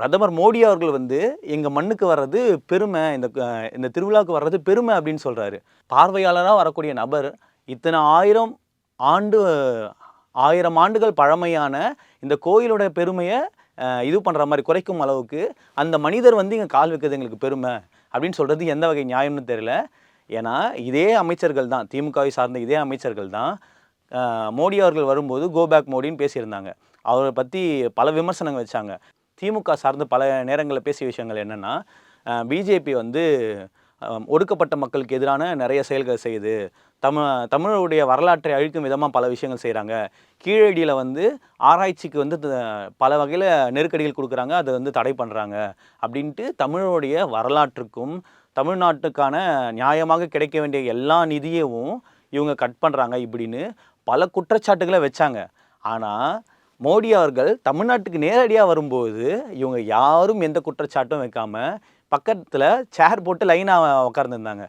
பிரதமர் மோடி அவர்கள் வந்து எங்கள் மண்ணுக்கு வர்றது பெருமை இந்த இந்த திருவிழாவுக்கு வர்றது பெருமை அப்படின்னு சொல்கிறாரு பார்வையாளராக வரக்கூடிய நபர் இத்தனை ஆயிரம் ஆண்டு ஆயிரம் ஆண்டுகள் பழமையான இந்த கோயிலோட பெருமையை இது பண்ணுற மாதிரி குறைக்கும் அளவுக்கு அந்த மனிதர் வந்து இங்கே கால் வைக்கிறது எங்களுக்கு பெருமை அப்படின்னு சொல்கிறது எந்த வகை நியாயம்னு தெரியல. ஏன்னா இதே அமைச்சர்கள் தான் திமுகவை சார்ந்த இதே அமைச்சர்கள் தான் மோடி அவர்கள் வரும்போது கோபேக் மோடின்னு பேசியிருந்தாங்க. அவரை பற்றி பல விமர்சனங்கள் வச்சாங்க. திமுக சார்ந்து பல நேரங்களில் பேசிய விஷயங்கள் என்னென்னா பிஜேபி வந்து ஒடுக்கப்பட்ட மக்களுக்கு எதிரான நிறைய செயல்கள் செய்யுது தமிழ் தமிழருடைய வரலாற்றை அழிக்கும் விதமாக பல விஷயங்கள் செய்கிறாங்க கீழடியில் வந்து ஆராய்ச்சிக்கு வந்து த- பல வகையில் நெருக்கடிகள் கொடுக்குறாங்க. அதை வந்து தடை பண்ணுறாங்க அப்படின்ட்டு தமிழருடைய வரலாற்றுக்கும் தமிழ்நாட்டுக்கான நியாயமாக கிடைக்க வேண்டிய எல்லா நிதியவும் இவங்க கட் பண்ணுறாங்க இப்படின்னு பல குற்றச்சாட்டுகளை வச்சாங்க. ஆனால் மோடி அவர்கள் தமிழ்நாட்டுக்கு நேரடியாக வரும்போது இவங்க யாரும் எந்த குற்றச்சாட்டும் வைக்காமல் பக்கத்தில் சேர் போட்டு லைனாக உட்கார்ந்துருந்தாங்க